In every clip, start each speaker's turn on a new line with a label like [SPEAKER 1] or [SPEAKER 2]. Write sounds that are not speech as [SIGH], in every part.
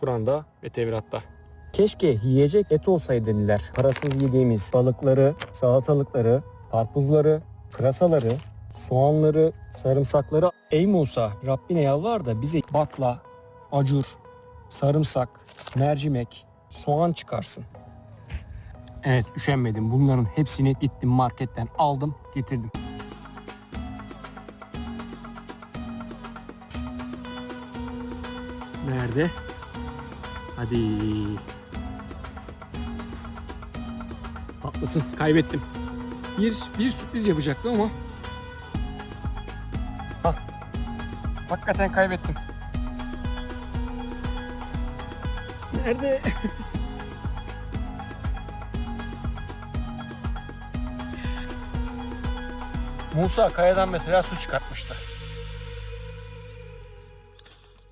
[SPEAKER 1] Kur'an'da ve Tevrat'ta.
[SPEAKER 2] Keşke yiyecek et olsaydı dediler. Parasız yediğimiz balıkları, salatalıkları, karpuzları, pırasaları, soğanları, sarımsakları. Ey Musa Rabbine yalvar da bize bakla, acur, sarımsak, mercimek, soğan çıkarsın. Evet üşenmedim. Bunların hepsini gittim marketten aldım getirdim.
[SPEAKER 1] Nerede? Hadi. Haklısın. Kaybettim. Bir, bir sürpriz yapacaktım ama. Hah. Hakikaten kaybettim. Nerede? Musa kayadan mesela su çıkartmıştı.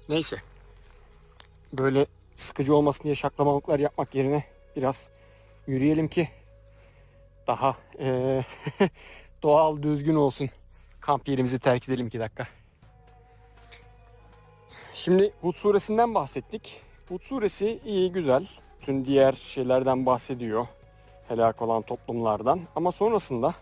[SPEAKER 1] Neyse. Böyle sıkıcı olmasın diye şaklamalıklar yapmak yerine biraz yürüyelim ki daha eee, [LAUGHS] doğal düzgün olsun. Kamp yerimizi terk edelim 2 dakika. Şimdi Hud suresinden bahsettik. Hud suresi iyi güzel. Bütün diğer şeylerden bahsediyor. Helak olan toplumlardan. Ama sonrasında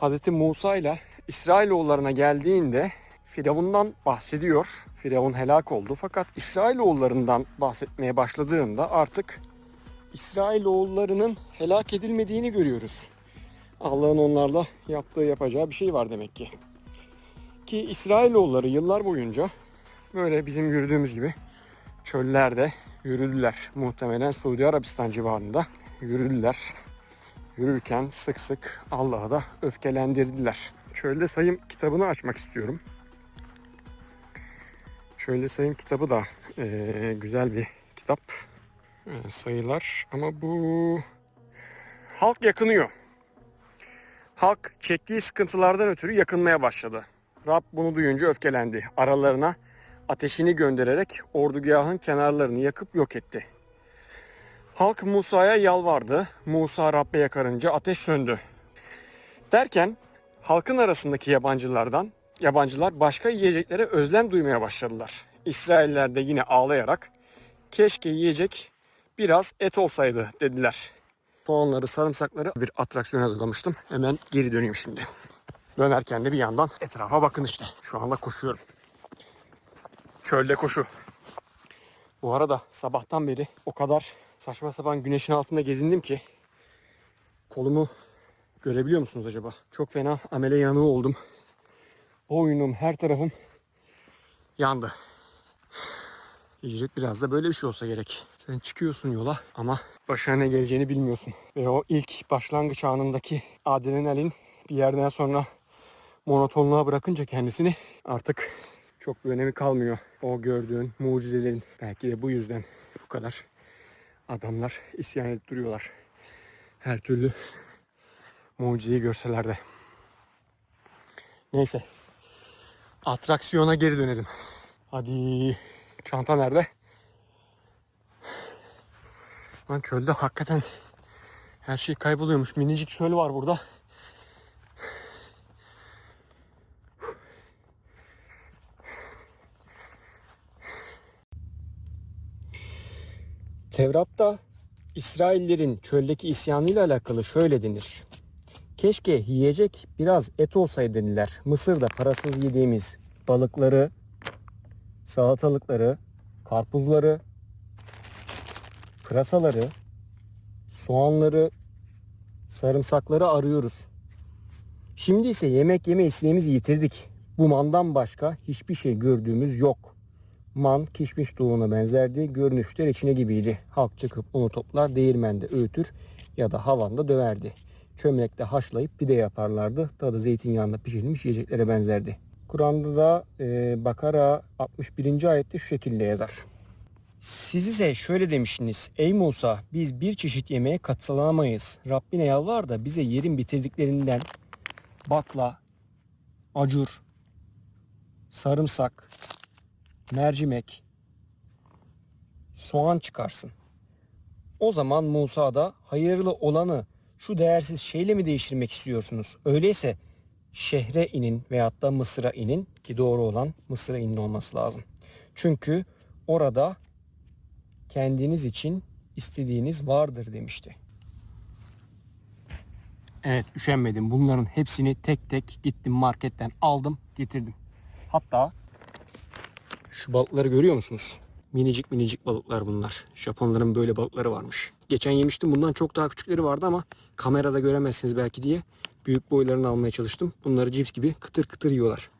[SPEAKER 1] Hz. Musa ile İsrailoğullarına geldiğinde Firavun'dan bahsediyor. Firavun helak oldu. Fakat İsrailoğullarından bahsetmeye başladığında artık İsrailoğullarının helak edilmediğini görüyoruz. Allah'ın onlarla yaptığı yapacağı bir şey var demek ki. Ki İsrailoğulları yıllar boyunca böyle bizim yürüdüğümüz gibi çöllerde yürüdüler. Muhtemelen Suudi Arabistan civarında yürüdüler. Yürürken sık sık Allah'ı da öfkelendirdiler. Çölde sayım kitabını açmak istiyorum. Çölde sayım kitabı da eee, güzel bir kitap. Ee, sayılar ama bu halk yakınıyor. Halk çektiği sıkıntılardan ötürü yakınmaya başladı. Rab bunu duyunca öfkelendi. Aralarına ateşini göndererek ordugahın kenarlarını yakıp yok etti. Halk Musa'ya yalvardı. Musa Rab'be yakarınca ateş söndü. Derken halkın arasındaki yabancılardan yabancılar başka yiyeceklere özlem duymaya başladılar. İsrailler de yine ağlayarak keşke yiyecek biraz et olsaydı dediler. Soğanları, sarımsakları bir atraksiyon hazırlamıştım. Hemen geri döneyim şimdi. Dönerken de bir yandan etrafa bakın işte. Şu anda koşuyorum. Çölde koşu. Bu arada sabahtan beri o kadar saçma sapan güneşin altında gezindim ki kolumu görebiliyor musunuz acaba? Çok fena amele yanığı oldum. Boynum, her tarafım yandı. Hicret biraz da böyle bir şey olsa gerek. Sen çıkıyorsun yola ama başına ne geleceğini bilmiyorsun. Ve o ilk başlangıç anındaki adrenalin bir yerden sonra monotonluğa bırakınca kendisini artık çok bir önemi kalmıyor. O gördüğün mucizelerin belki de bu yüzden bu kadar adamlar isyan edip duruyorlar. Her türlü mucizeyi görseler de. Neyse. Atraksiyona geri dönelim. Hadi. Çanta nerede? Lan çölde hakikaten her şey kayboluyormuş. Minicik çöl var burada. Tevrat'ta İsraillerin çöldeki isyanıyla alakalı şöyle denir. Keşke yiyecek biraz et olsaydı dediler. Mısır'da parasız yediğimiz balıkları, salatalıkları, karpuzları, pırasaları, soğanları, sarımsakları arıyoruz. Şimdi ise yemek yeme isteğimizi yitirdik. Bu mandan başka hiçbir şey gördüğümüz yok. Man kişmiş doğuna benzerdi. Görünüşler içine gibiydi. Halk çıkıp onu toplar değirmende öğütür ya da havanda döverdi. Çömlekte haşlayıp pide yaparlardı. Tadı zeytinyağında pişirilmiş yiyeceklere benzerdi. Kur'an'da da e, Bakara 61. ayette şu şekilde yazar. Siz ise şöyle demişsiniz. Ey Musa biz bir çeşit yemeğe katılamayız. Rabbine yalvar da bize yerin bitirdiklerinden bakla, acur, sarımsak, mercimek, soğan çıkarsın. O zaman Musa da hayırlı olanı şu değersiz şeyle mi değiştirmek istiyorsunuz? Öyleyse şehre inin veyahut da Mısır'a inin ki doğru olan Mısır'a inin olması lazım. Çünkü orada
[SPEAKER 2] kendiniz için istediğiniz vardır demişti. Evet üşenmedim. Bunların hepsini tek tek gittim marketten aldım getirdim. Hatta şu balıkları görüyor musunuz? Minicik minicik balıklar bunlar. Japonların böyle balıkları varmış. Geçen yemiştim bundan çok daha küçükleri vardı ama kamerada göremezsiniz belki diye büyük boylarını almaya çalıştım. Bunları cips gibi kıtır kıtır yiyorlar.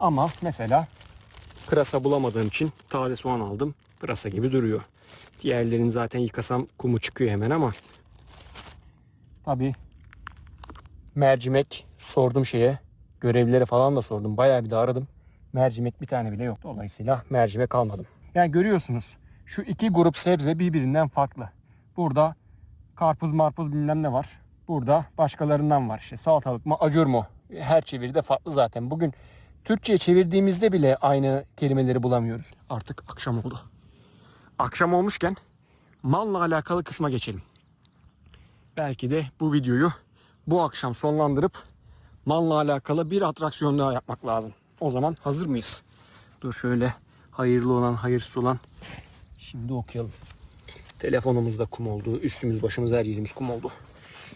[SPEAKER 2] Ama mesela pırasa bulamadığım için taze soğan aldım. Pırasa gibi duruyor. Diğerlerini zaten yıkasam kumu çıkıyor hemen ama tabi mercimek sordum şeye görevlilere falan da sordum. Bayağı bir de aradım. Mercimek bir tane bile yok. Dolayısıyla mercimek almadım. Yani görüyorsunuz şu iki grup sebze birbirinden farklı. Burada karpuz marpuz bilmem ne var. Burada başkalarından var işte salatalık mı acur mu? Her çeviride farklı zaten. Bugün Türkçe'ye çevirdiğimizde bile aynı kelimeleri bulamıyoruz. Artık akşam oldu. Akşam olmuşken malla alakalı kısma geçelim. Belki de bu videoyu bu akşam sonlandırıp malla alakalı bir atraksiyon daha yapmak lazım. O zaman hazır mıyız? Dur şöyle hayırlı olan hayırsız olan şimdi okuyalım. Telefonumuzda kum oldu. Üstümüz başımız her yerimiz kum oldu.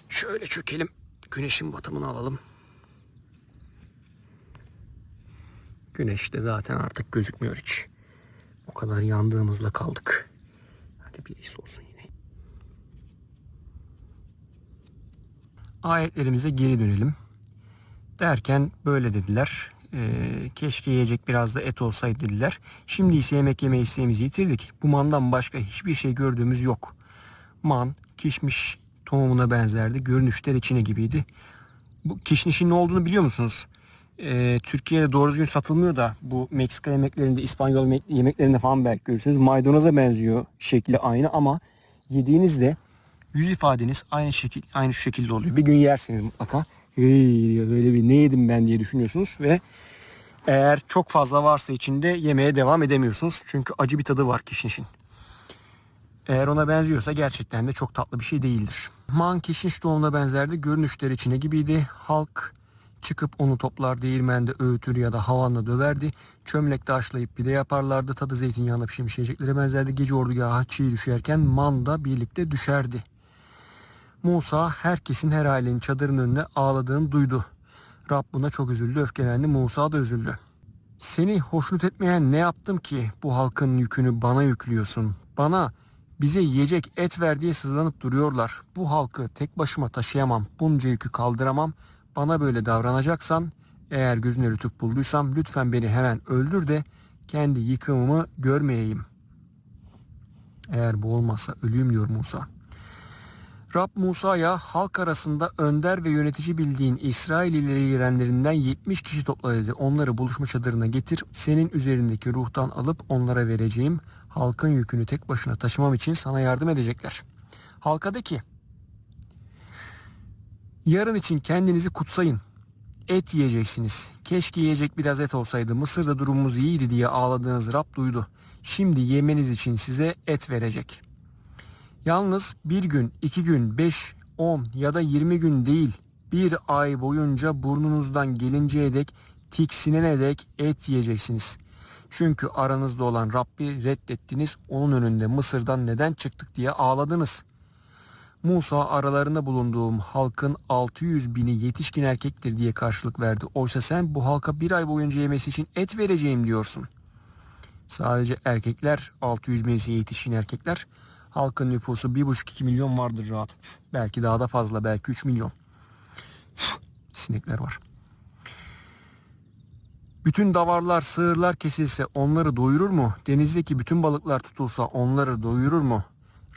[SPEAKER 2] Şöyle çökelim. Güneşin batımını alalım. Güneş de zaten artık gözükmüyor hiç. O kadar yandığımızla kaldık. Hadi bir is olsun yine. Ayetlerimize geri dönelim. Derken böyle dediler. Ee, keşke yiyecek biraz da et olsaydı dediler. Şimdi ise yemek yeme isteğimizi yitirdik. Bu mandan başka hiçbir şey gördüğümüz yok. Man, kişmiş tohumuna benzerdi. Görünüşler içine gibiydi. Bu kişnişin ne olduğunu biliyor musunuz? Ee, Türkiye'de doğru düzgün satılmıyor da bu Meksika yemeklerinde, İspanyol yemek- yemeklerinde falan belki görürsünüz. Maydanoza benziyor. Şekli aynı ama yediğinizde yüz ifadeniz aynı şekil aynı şekilde oluyor. Bir gün yersiniz mutlaka. Hey, böyle bir ne yedim ben diye düşünüyorsunuz ve eğer çok fazla varsa içinde yemeye devam edemiyorsunuz. Çünkü acı bir tadı var kişnişin. Eğer ona benziyorsa gerçekten de çok tatlı bir şey değildir. Man kişniş tohumuna benzerdi. Görünüşleri içine gibiydi. Halk çıkıp onu toplar değirmende öğütür ya da havanla döverdi. Çömlekte haşlayıp pide yaparlardı. Tadı zeytinyağına pişirmiş yiyeceklere benzerdi. Gece ordugahı çiğ düşerken man da birlikte düşerdi. Musa herkesin her ailenin çadırın önüne ağladığını duydu. Rab buna çok üzüldü, öfkelendi. Musa da üzüldü. Seni hoşnut etmeyen ne yaptım ki bu halkın yükünü bana yüklüyorsun? Bana bize yiyecek et ver diye sızlanıp duruyorlar. Bu halkı tek başıma taşıyamam. Bunca yükü kaldıramam. Bana böyle davranacaksan eğer gözüne lütuf bulduysam lütfen beni hemen öldür de kendi yıkımımı görmeyeyim. Eğer bu olmazsa öleyim diyor Musa. Rab Musa'ya halk arasında önder ve yönetici bildiğin İsraillileri yerenlerinden 70 kişi topla dedi. Onları buluşma çadırına getir. Senin üzerindeki ruhtan alıp onlara vereceğim. Halkın yükünü tek başına taşımam için sana yardım edecekler. Halka de ki yarın için kendinizi kutsayın. Et yiyeceksiniz. Keşke yiyecek biraz et olsaydı. Mısır'da durumumuz iyiydi diye ağladığınız Rab duydu. Şimdi yemeniz için size et verecek.'' Yalnız bir gün, iki gün, beş, on ya da yirmi gün değil, bir ay boyunca burnunuzdan gelinceye dek, tiksinene dek et yiyeceksiniz. Çünkü aranızda olan Rabbi reddettiniz, onun önünde Mısır'dan neden çıktık diye ağladınız. Musa aralarında bulunduğum halkın 600 bini yetişkin erkektir diye karşılık verdi. Oysa sen bu halka bir ay boyunca yemesi için et vereceğim diyorsun. Sadece erkekler 600 binisi yetişkin erkekler Halkın nüfusu 1,5-2 milyon vardır rahat. Belki daha da fazla. Belki 3 milyon. [SIGHS] Sinekler var. Bütün davarlar, sığırlar kesilse onları doyurur mu? Denizdeki bütün balıklar tutulsa onları doyurur mu?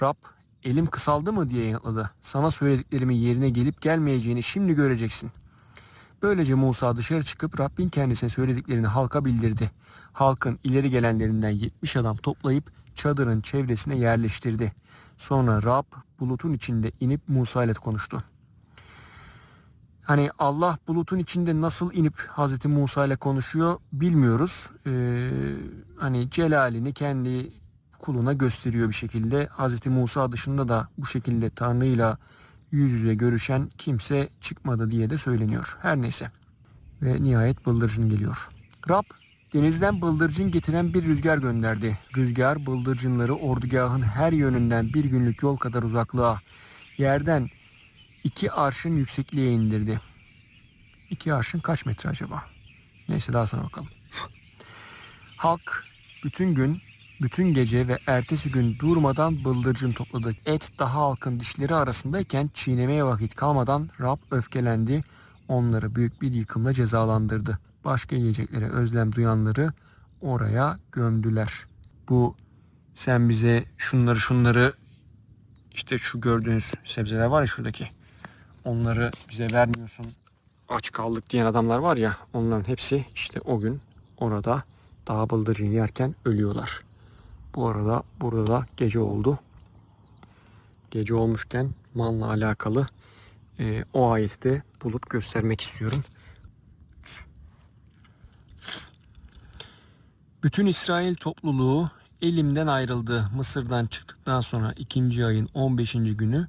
[SPEAKER 2] Rab elim kısaldı mı diye yanıtladı. Sana söylediklerimin yerine gelip gelmeyeceğini şimdi göreceksin. Böylece Musa dışarı çıkıp Rabbin kendisine söylediklerini halka bildirdi. Halkın ileri gelenlerinden 70 adam toplayıp çadırın çevresine yerleştirdi. Sonra Rab bulutun içinde inip Musa ile konuştu. Hani Allah bulutun içinde nasıl inip Hazreti Musa ile konuşuyor bilmiyoruz. Ee, hani celalini kendi kuluna gösteriyor bir şekilde. Hazreti Musa dışında da bu şekilde Tanrı'yla yüz yüze görüşen kimse çıkmadı diye de söyleniyor. Her neyse. Ve nihayet bıldırcın geliyor. Rab Denizden bıldırcın getiren bir rüzgar gönderdi. Rüzgar bıldırcınları ordugahın her yönünden bir günlük yol kadar uzaklığa, yerden iki arşın yüksekliğe indirdi. İki arşın kaç metre acaba? Neyse daha sonra bakalım. Halk bütün gün, bütün gece ve ertesi gün durmadan bıldırcın topladı. Et daha halkın dişleri arasındayken çiğnemeye vakit kalmadan Rab öfkelendi. Onları büyük bir yıkımla cezalandırdı. Başka yiyeceklere özlem duyanları oraya gömdüler. Bu sen bize şunları şunları işte şu gördüğünüz sebzeler var ya şuradaki. Onları bize vermiyorsun. Aç kaldık diyen adamlar var ya onların hepsi işte o gün orada dağ bıldırcın yerken ölüyorlar. Bu arada burada da gece oldu. Gece olmuşken manla alakalı e, o ayeti de bulup göstermek istiyorum. Bütün İsrail topluluğu elimden ayrıldı. Mısır'dan çıktıktan sonra ikinci ayın 15. günü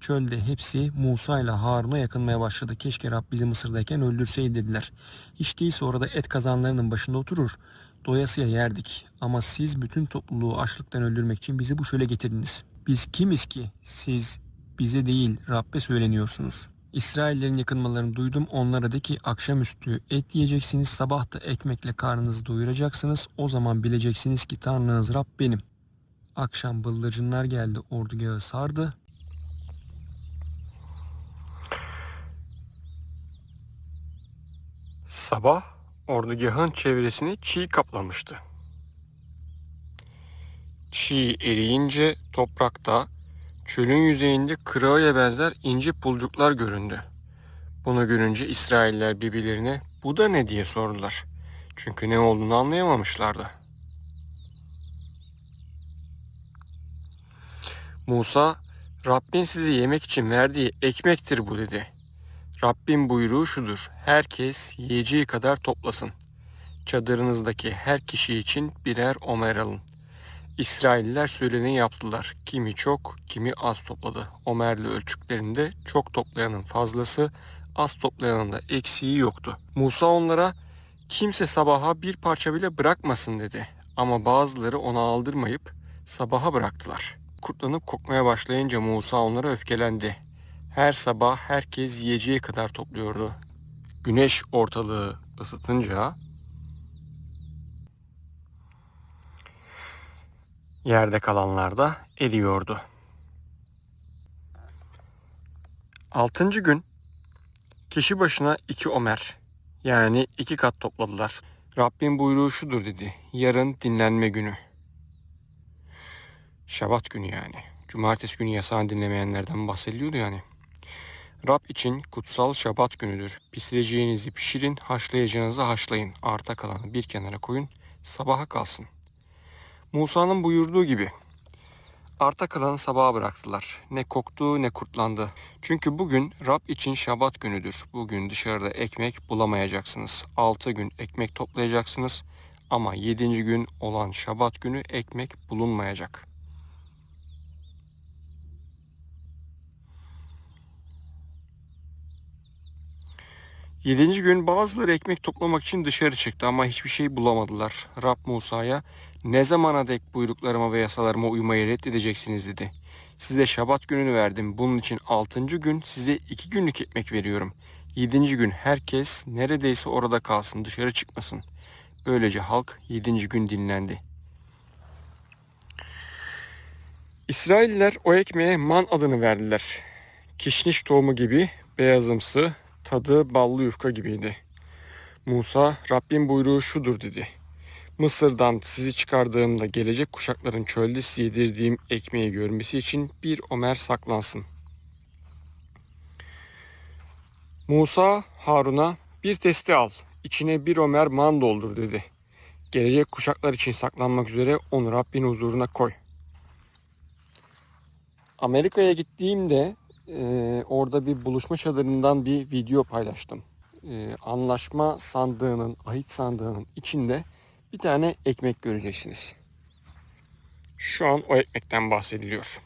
[SPEAKER 2] çölde hepsi Musa ile Harun'a yakınmaya başladı. Keşke Rab bizi Mısır'dayken öldürseydi dediler. Hiç değilse orada et kazanlarının başında oturur. Doyasıya yerdik. Ama siz bütün topluluğu açlıktan öldürmek için bizi bu çöle getirdiniz. Biz kimiz ki siz bize değil Rabbe söyleniyorsunuz. İsraillerin yakınmalarını duydum. Onlara de ki akşamüstü et yiyeceksiniz. Sabah da ekmekle karnınızı doyuracaksınız. O zaman bileceksiniz ki Tanrınız Rab benim. Akşam bıldırcınlar geldi. Ordugahı sardı.
[SPEAKER 1] Sabah ordugahın çevresini çiğ kaplamıştı. Çiğ eriyince toprakta çölün yüzeyinde kırağıya benzer ince pulcuklar göründü. Bunu görünce İsrailler birbirlerine bu da ne diye sordular. Çünkü ne olduğunu anlayamamışlardı. Musa, Rabbin size yemek için verdiği ekmektir bu dedi. Rabbin buyruğu şudur. Herkes yiyeceği kadar toplasın. Çadırınızdaki her kişi için birer omer alın. İsrailliler söyleni yaptılar. Kimi çok, kimi az topladı. Omerli ölçüklerinde çok toplayanın fazlası, az toplayanın da eksiği yoktu. Musa onlara kimse sabaha bir parça bile bırakmasın dedi. Ama bazıları ona aldırmayıp sabaha bıraktılar. Kurtlanıp kokmaya başlayınca Musa onlara öfkelendi. Her sabah herkes yiyeceği kadar topluyordu. Güneş ortalığı ısıtınca yerde kalanlar da eriyordu. Altıncı gün kişi başına iki omer yani iki kat topladılar. Rabbin buyruğu şudur dedi. Yarın dinlenme günü. Şabat günü yani. Cumartesi günü yasağını dinlemeyenlerden bahsediliyordu yani. Rab için kutsal şabat günüdür. Pişireceğinizi pişirin, haşlayacağınızı haşlayın. Arta kalanı bir kenara koyun, sabaha kalsın. Musa'nın buyurduğu gibi arta kalanı sabaha bıraktılar. Ne koktu ne kurtlandı. Çünkü bugün Rab için şabat günüdür. Bugün dışarıda ekmek bulamayacaksınız. Altı gün ekmek toplayacaksınız. Ama yedinci gün olan şabat günü ekmek bulunmayacak.'' Yedinci gün bazıları ekmek toplamak için dışarı çıktı ama hiçbir şey bulamadılar. Rab Musa'ya ne zamana dek buyruklarıma ve yasalarıma uymayı reddedeceksiniz dedi. Size şabat gününü verdim. Bunun için altıncı gün size iki günlük ekmek veriyorum. Yedinci gün herkes neredeyse orada kalsın dışarı çıkmasın. Böylece halk yedinci gün dinlendi. İsrailliler o ekmeğe man adını verdiler. Kişniş tohumu gibi beyazımsı, tadı ballı yufka gibiydi. Musa, Rabbin buyruğu şudur dedi. Mısır'dan sizi çıkardığımda gelecek kuşakların çölde size yedirdiğim ekmeği görmesi için bir omer saklansın. Musa, Harun'a bir testi al, içine bir omer man doldur dedi. Gelecek kuşaklar için saklanmak üzere onu Rabbin huzuruna koy. Amerika'ya gittiğimde e, orada bir buluşma çadırından bir video paylaştım. E, anlaşma sandığının, ahit sandığının içinde bir tane ekmek göreceksiniz. Şu an o ekmekten bahsediliyor.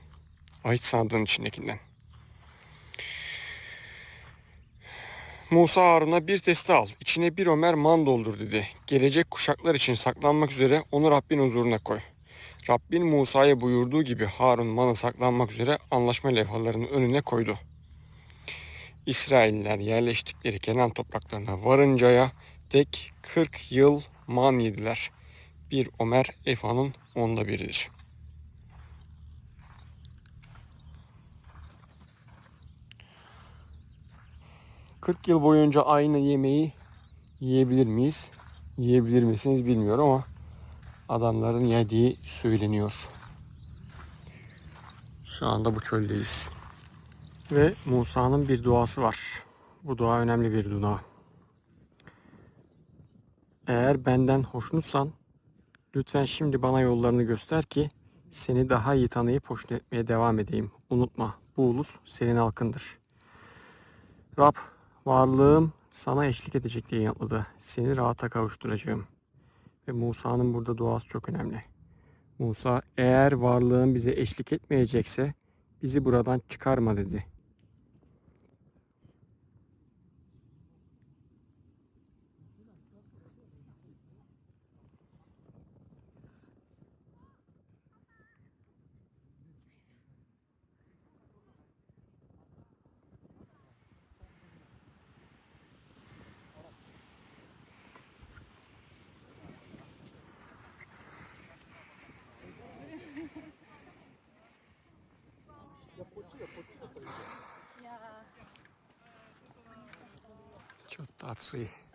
[SPEAKER 1] Ahit sandığın içindekinden. Musa Harun'a bir testi al. içine bir omer man doldur dedi. Gelecek kuşaklar için saklanmak üzere onu Rabbin huzuruna koy. Rabbin Musa'ya buyurduğu gibi Harun manı saklanmak üzere anlaşma levhalarının önüne koydu. İsrailler yerleştikleri Kenan topraklarına varıncaya tek 40 yıl man yediler. Bir Omer Efa'nın onda biridir. ...40 yıl boyunca aynı yemeği yiyebilir miyiz? Yiyebilir misiniz bilmiyorum ama... ...adamların yediği söyleniyor. Şu anda bu çöldeyiz. Ve Musa'nın bir duası var. Bu dua önemli bir dua. Eğer benden hoşnutsan lütfen şimdi bana yollarını göster ki seni daha iyi tanıyıp hoşnut etmeye devam edeyim. Unutma bu ulus senin halkındır. Rab varlığım sana eşlik edecek diye yanıtladı. Seni rahata kavuşturacağım. Ve Musa'nın burada duası çok önemli. Musa eğer varlığın bize eşlik etmeyecekse bizi buradan çıkarma dedi. Çok tatlı.